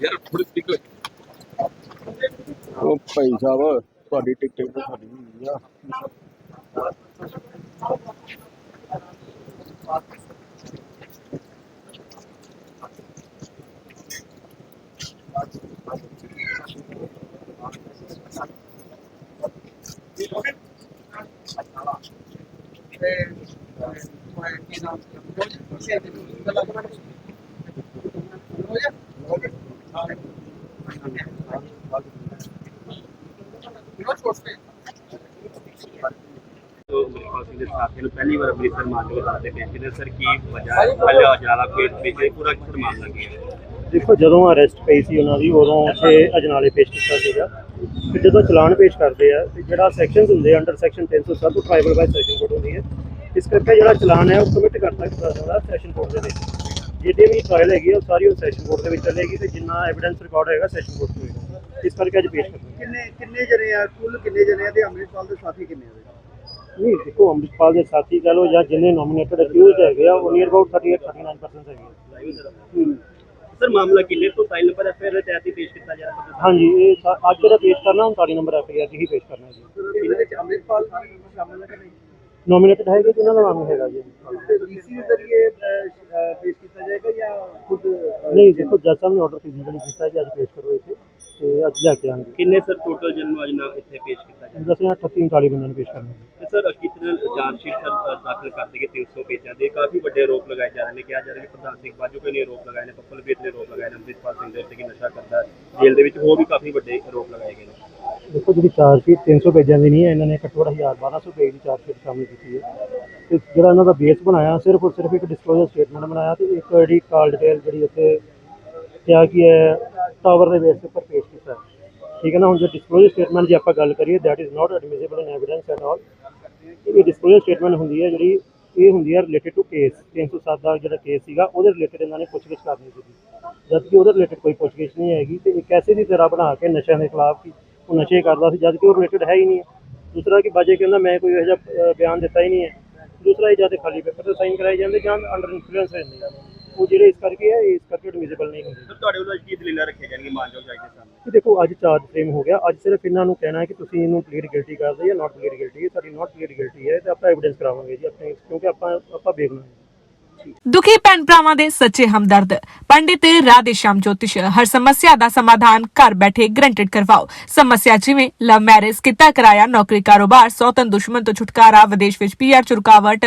ਯਾਰ ਥੋੜੀ ਸਪੀਕ ਉਹ ਭਾਈ ਸਾਹਿਬ ਤੁਹਾਡੀ ਟਿਕਟ ਤਾਂ ਸਾਡੀ ਹੋਈ ਆ। ਜੋ ਅਮਰੀਕਾ ਸਿੰਘ ਦੇ ਸਾਥੀਆਂ ਨੂੰ ਪਹਿਲੀ ਵਾਰ ਅੰਮ੍ਰਿਤਸਰ ਮਾਨਯੋਗ ਅਦਾਲਤ ਦੇ ਪੇਸ਼ ਸਰ ਕੀ ਵਜ੍ਹਾ ਹੈ ਹੱਲਿਆ ਜ਼ਿਆਦਾ ਕੋਈ ਪਿਛਲੇ ਪੂਰਾ ਕਿਸ ਮਾਮਲਾ ਕੀ ਹੈ ਦੇਖੋ ਜਦੋਂ ਅਰੈਸਟ ਪਈ ਸੀ ਉਹਨਾਂ ਦੀ ਉਦੋਂ ਉੱਥੇ ਅਜਨਾਲੇ ਪੇਸ਼ ਕੀਤਾ ਸੀਗਾ। ਤੇ ਜਦੋਂ ਚਲਾਨ ਪੇਸ਼ ਕਰਦੇ ਆ ਤੇ ਜਿਹੜਾ ਸੈਕਸ਼ਨਸ ਹੁੰਦੇ ਆ ਅੰਡਰ ਸੈਕਸ਼ਨ 307 ਉਹ ਟ੍ਰਾਈਬਲ ਬਾਈ ਸੈਸ਼ਨ ਕੋਡ ਹੁੰਦੀ ਹੈ। ਇਸ ਕਰਕੇ ਜਿਹੜਾ ਚਲਾਨ ਹੈ ਉਹ ਕਮਿਟ ਕਰ ਸਕਦਾ ਸੈਸ਼ਨ ਕੋਡ ਦੇ ਵਿੱਚ। ਜਿਹੜੀ ਵੀ ਟ੍ਰਾਇਲ ਹੈਗੀ ਉਹ ਸਾਰੀ ਉਹ ਸੈਸ਼ਨ ਕੋਡ ਦੇ ਵਿੱਚ ਚੱਲੇਗੀ ਤੇ ਜਿੰਨਾ ਐਵੀਡੈਂਸ ਰਿਕਾਰਡ ਹੋਏਗਾ ਸੈਸ਼ਨ ਕੋਡ ਤੋਂ ਹੋਏਗਾ। ਇਸ ਕਰਕੇ ਅੱਜ ਪੇਸ਼ ਕਰਦੇ ਕਿੰਨੇ ਕਿੰਨੇ ਜਣੇ ਆ? ਕੁੱਲ ਕਿੰਨੇ ਜਣੇ ਆ ਤੇ ਅੰਮ੍ਰਿਤਪਾਲ ਦੇ ਸਾਥੀ ਕਿੰਨੇ ਆ? ਨਹੀਂ ਦੇਖੋ ਅੰਮ੍ਰਿਤਪਾਲ ਦੇ ਸਾਥੀ ਕਹ ਲਓ ਜਾਂ ਜਿੰਨੇ ਨੋਮੀਨੇਟਡ ਅਕਿਊਜ਼ਡ ਹੈਗੇ ਆ ਉਹ ਨੀਅਰ ਅਬਾਊਟ 38 39% ਹੈਗੇ ਆ। ਸਰ ਮਾਮਲਾ ਕਿਲੇ ਤੋਂ ਫਾਈਲ ਨੰਬਰ ਐਫਆਈਆਰ ਤਹਿਤ ਹੀ ਪੇਸ਼ ਕੀਤਾ ਜਾ ਰਿਹਾ ਹੈ? ਹਾਂਜੀ ਇਹ ਸਾ- ਅੱਜ ਜਿਹੜਾ ਪੇਸ਼ ਕਰਨਾ 39 ਨੰਬਰ ਐਫਆਈਆਰ ਹੀ ਪੇਸ਼ ਕਰਨਾ ਜੀ। ਇਹਦੇ ਵਿੱਚ ਅੰਮ੍ਰਿਤਪਾਲ ਸ਼ਾਮਲ ਹੈ ਕਿ ਨਹੀਂ? ਨੋਮੀਨੇਟਡ ਹੈਗੇ ਜਿਨ੍ਹਾਂ ਦਾ ਨਾਮ ਹੈਗਾ ਜੀ। ਡੀਸੀ ਦੇ ਜ਼ਰੀਏ ਪੇਸ਼ ਕੀਤਾ ਜਾਏਗਾ ਜਾਂ ਖੁਦ ਨਹੀਂ ਦੇਖੋ ਜੱਜ ਸਾਹਿਬ ਨੇ ਆਰਡਰ ਫਿਜ਼ੀਕਲੀ ਕੀਤਾ ਕਿ ਅੱਜ ਪੇਸ਼ ਕਰੋ ਇੱਥੇ ਤੇ ਅੱਜ ਲੈ ਕੇ ਆਣਗੇ ਕਿੰਨੇ ਸਰ ਟੋਟਲ ਜਨ ਨੂੰ ਅੱਜ ਨਾ ਇੱਥੇ ਪੇਸ਼ ਕੀਤਾ ਜਾ ਦੱਸਿਆ 38 39 ਬੰਦਿਆਂ ਨੂੰ ਪੇਸ਼ ਕਰਨਾ ਤੇ ਸਰ ਕਿਤਨੇ ਜਾਂਚ ਦਾਖਲ ਕਰ ਦੇਗੇ 300 ਪੇਜਾਂ ਦੇ। ਕਾਫੀ ਵੱਡੇ ਆਰੋਪ ਲਗਾਏ ਜਾ ਰਹੇ ਨੇ। ਕਿਹਾ ਜਾ ਰਿਹਾ ਕਿ ਪ੍ਰਧਾਨ ਸਿੰਘ ਬਾਜੂ ਨੇ ਆਰੋਪ ਲਗਾਏ ਨੇ, ਪੱਪਲ ਵੀਰ ਨੇ ਆਰੋਪ ਲਗਾਏ ਨੇ, ਅੰਮ੍ਰਿਤਪਾਲ ਸਿੰਘ ਦੇ ਉੱਤੇ ਕਿ ਨਸ਼ਾ ਕਰਦਾ ਜੇਲ੍ਹ ਦੇ ਵਿੱਚ, ਹੋਰ ਵੀ ਕਾਫੀ ਵੱਡੇ ਆਰੋਪ ਲਗਾਏ ਗਏ ਨੇ। ਦੇਖੋ, ਜਿਹੜੀ ਚਾਰਜ 300 ਪੇਜਾਂ ਦੀ ਨਹੀਂ ਹੈ, ਇਹਨਾਂ ਨੇ ਘੱਟੋ ਘੱਟ 1200 ਪੇਜ ਦੀ ਚਾਰਜ ਸ਼ਾਮਿਲ ਕੀਤੀ ਹੈ। ਤੇ ਜਿਹੜਾ ਇਹਨਾਂ ਦਾ ਬੇਸ ਬਣਾਇਆ, ਸਿਰਫ ਔਰ ਸਿਰਫ ਇੱਕ ਡਿਸਕਲੋਜ਼ਰ ਸਟੇਟਮੈਂਟ ਬਣਾਇਆ ਤੇ ਇੱਕ ਜਿਹੜੀ ਕਾਲ ਡਿਟੇਲ ਜਿਹੜੀ ਉੱਥੇ ਕਿਹਾ ਕੀ ਹੈ ਟਾਵਰ ਦੇ ਬੇਸ ਉੱਪਰ ਪੇਸ਼ ਕੀਤਾ ਠੀਕ ਹੈ ਨਾ? ਹੁਣ ਜੇ ਡਿਸਕਲੋਜ਼ਰ ਸਟੇਟਮੈਂਟ ਦੀ ਆਪਾਂ ਗੱਲ ਕਰੀਏ that is not admissible in evidence at all ਇਹ ਡਿਸਕਲੋਜ਼ਰ ਸਟੇਟਮੈਂਟ ਹੁੰਦੀ ਹੈ, ਜਿਹੜੀ ਇਹ ਹੁੰਦੀ ਹੈ ਰਿਲੇਟਡ ਟੂ ਕੇਸ 307 ਦਾ ਜਿਹੜਾ ਕੇਸ ਸੀਗਾ, ਉਹਦੇ ਰਿਲੇਟਡ ਇਹਨਾਂ ਨੇ ਪੁੱਛਗਿੱਛ ਕਰਨੀ ਸੀ ਜਦਕਿ ਉਹਦੇ ਰਿਲੇਟਡ ਕੋਈ ਪੁੱਛਗਿੱਛ ਨਹੀਂ ਹੈਗੀ, ਤੇ ਇੱਕ ਐਸੇ ਦੀ ਤਰ੍ਹਾਂ ਬਣਾ ਕੇ ਨਸ਼ਿਆਂ ਦੇ ਖਿਲਾਫ ਕਿ ਉਹ ਨਸ਼ੇ ਕਰਦਾ ਸੀ, ਜਦਕਿ ਉਹ ਰਿਲੇਟਡ ਹੈ ਹੀ ਨਹੀਂ। ਹੈ ਦੂਸਰਾ ਕਿ ਬਾਜੇ ਕਹਿੰਦਾ ਮੈਂ ਕੋਈ ਇਹੋ ਜਿਹਾ ਬਿਆਨ ਦਿੱਤਾ ਹੀ ਨਹੀਂ ਹੈ। ਦੂਸਰਾ ਇਹ ਜਾਂ ਤੇ ਖਾਲੀ ਪੇਪਰ ਤੇ ਸਾਈਨ ਕਰਾਏ ਜਾਂਦੇ ਜਾਂ ਅੰਡਰ ਇਨਫਲੂਐਂਸ ਰਹਿੰਦੇ ਆ। ਉਹ ਜਿਹੜੇ ਇਸ ਕਰਕੇ ਹੈ, ਇਸ ਕਰਕੇ ਐਡਮਿਸਿਬਲ ਨਹੀਂ ਹੁੰਦੇ। ਸਰ, ਤੁਹਾਡੇ ਵੱਲੋਂ ਕੀ ਦਲੀਲਾਂ ਰੱਖੀਆਂ ਜਾਣਗੀਆਂ ਮਾਨਯੋਗ ਜੱਜ ਦੇ ਸਾਹਮਣੇ ਕਿ ਦੇਖੋ ਅੱਜ ਚਾਰਜ ਫਰੇਮ ਹੋ ਗਿਆ। ਅੱਜ ਸਿਰਫ ਇਹਨਾਂ ਨੂੰ ਕਹਿਣਾ ਹੈ ਕਿ ਤੁਸੀਂ ਇਹਨੂੰ ਪਲੀਡ ਗਿਲਟੀ ਕਰਦੇ ਜਾਂ ਨਾਟ ਪਲੀਡ ਗਿਲਟੀ ਹੈ। ਸਾਡੀ ਨਾਟ ਪਲੀਡ ਗਿਲਟੀ ਹੈ ਤੇ ਆਪਾਂ ਐਵੀਡੈਂਸ ਕਰਾਵਾਂਗੇ ਜੀ ਆਪਣੇ ਕਿਉਂਕਿ ਆਪਾਂ ਆਪਾਂ ਵੇਖਣਾ ਹੈ ਦੁਖੀ ਭੈਣ ਭਰਾਵਾਂ ਦੇ ਸੱਚੇ ਹਮਦਰਦ। ਪੰਡਿਤ ਰਾਧੇ ਸ਼ਾਮ ਜੋਤਿਸ਼, ਹਰ ਸਮੱਸਿਆ ਦਾ ਸਮਾਧਾਨ ਘਰ ਬੈਠੇ ਗਰੰਟਡ ਕਰਵਾਓ। ਸਮੱਸਿਆ ਜਿਵੇਂ ਲਵ ਮੈਰਿਜ ਕਿੱਤਾ ਕਰਾਇਆ, ਨੌਕਰੀ ਕਾਰੋਬਾਰ ਸੌਤਨ ਦੁਸ਼ਮਣ ਤੋਂ ਛੁਟਕਾਰਾ, ਵਿਦੇਸ਼ ਵਿੱਚ ਪੀਆਰ ਚ ਰੁਕਾਵਟ